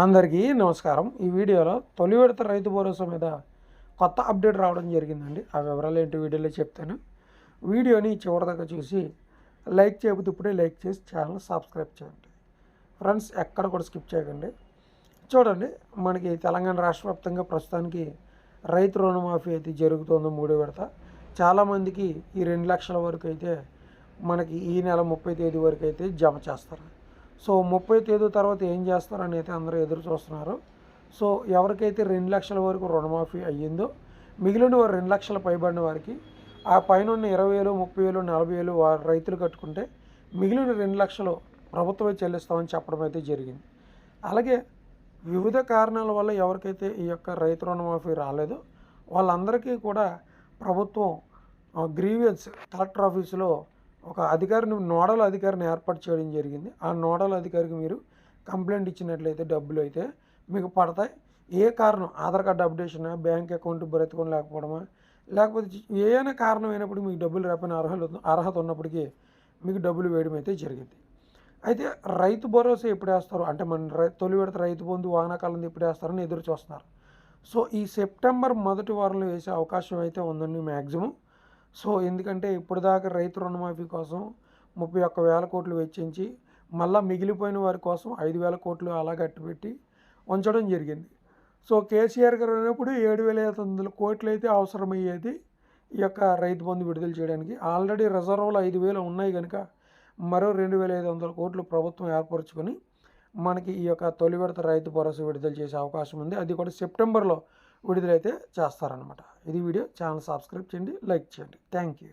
అందరికీ నమస్కారం. ఈ వీడియోలో తొలి విడత రైతు భరోసా మీద కొత్త అప్డేట్ రావడం జరిగిందండి. ఆ వివరాలు ఏంటి వీడియోలో చెప్తాను. వీడియోని చివరిదాకా చూసి లైక్ చేయబోతు ఇప్పుడే లైక్ చేసి ఛానల్ సబ్స్క్రైబ్ చేయండి. ఫ్రెండ్స్ ఎక్కడ కూడా స్కిప్ చేయకండి. చూడండి మనకి తెలంగాణ రాష్ట్ర వ్యాప్తంగా ప్రస్తుతానికి రైతు రుణమాఫీ అయితే జరుగుతుంది మూడో విడత. చాలామందికి ఈ రెండు లక్షల వరకు అయితే మనకి ఈ నెల ముప్పై తేదీ వరకు అయితే జమ చేస్తారు. సో ముప్పై తేదీ తర్వాత ఏం చేస్తారని అయితే అందరూ ఎదురు చూస్తున్నారు. సో ఎవరికైతే రెండు లక్షల వరకు రుణమాఫీ అయ్యిందో మిగిలిన వారు రెండు లక్షల పైబడిన వారికి ఆ పైన ఉన్న ఇరవై వేలు ముప్పై వేలు నలభై వేలు రైతులు కట్టుకుంటే మిగిలిన రెండు లక్షలు ప్రభుత్వమే చెల్లిస్తామని చెప్పడం అయితే జరిగింది. అలాగే వివిధ కారణాల వల్ల ఎవరికైతే ఈ యొక్క రైతు రుణమాఫీ రాలేదో వాళ్ళందరికీ కూడా ప్రభుత్వం గ్రీవియన్స్ కలెక్టర్ ఆఫీసులో ఒక అధికారిని నోడల్ అధికారిని ఏర్పాటు చేయడం జరిగింది. ఆ నోడల్ అధికారికి మీరు కంప్లైంట్ ఇచ్చినట్లయితే డబ్బులు అయితే మీకు పడతాయి. ఏ కారణం? Aadhaar card updation? Bank account బ్రతకం లేకపోవడమా? లేకపోతే ఏదైనా కారణం అయినప్పుడు మీకు డబ్బులు రాపని అర్హత అర్హత ఉన్నప్పటికీ మీకు డబ్బులు వేయడం అయితే జరిగింది. అయితే రైతు భరోసా ఎప్పుడు వేస్తారు? అంటే మన రై తొలి విడత రైతు బంధు వానాకాలం ఎప్పుడు వేస్తారని ఎదురు చూస్తున్నారు సో ఈ సెప్టెంబర్ మొదటి వారంలో వేసే అవకాశం అయితే ఉందండి మ్యాక్సిమం. సో ఎందుకంటే ఇప్పటిదాకా దాకా రైతు రుణమాఫీ కోసం ముప్పై ఒక్క వేల కోట్లు వెచ్చించి మళ్ళీ మిగిలిపోయిన వారి కోసం ఐదు వేల కోట్లు అలా కట్టుబెట్టి ఉంచడం జరిగింది. సో కేసీఆర్ గారు ఉన్నప్పుడు ఏడు వేల ఐదు వందల కోట్లు అయితే అవసరమయ్యేది ఈ యొక్క రైతు బంధు విడుదల చేయడానికి. ఆల్రెడీ రిజర్వ్లు ఐదు వేలు ఉన్నాయి కనుక మరో రెండు వేల ఐదు వందల కోట్లు ప్రభుత్వం ఏర్పరచుకొని మనకి ఈ యొక్క తొలి విడత రైతు భరోసా విడుదల చేసే అవకాశం ఉంది. అది కూడా సెప్టెంబర్లో విడుదలైతే చేస్తారనమాట ఇది వీడియో. ఛానల్ సబ్స్క్రైబ్ చేయండి లైక్ చేయండి. Thank you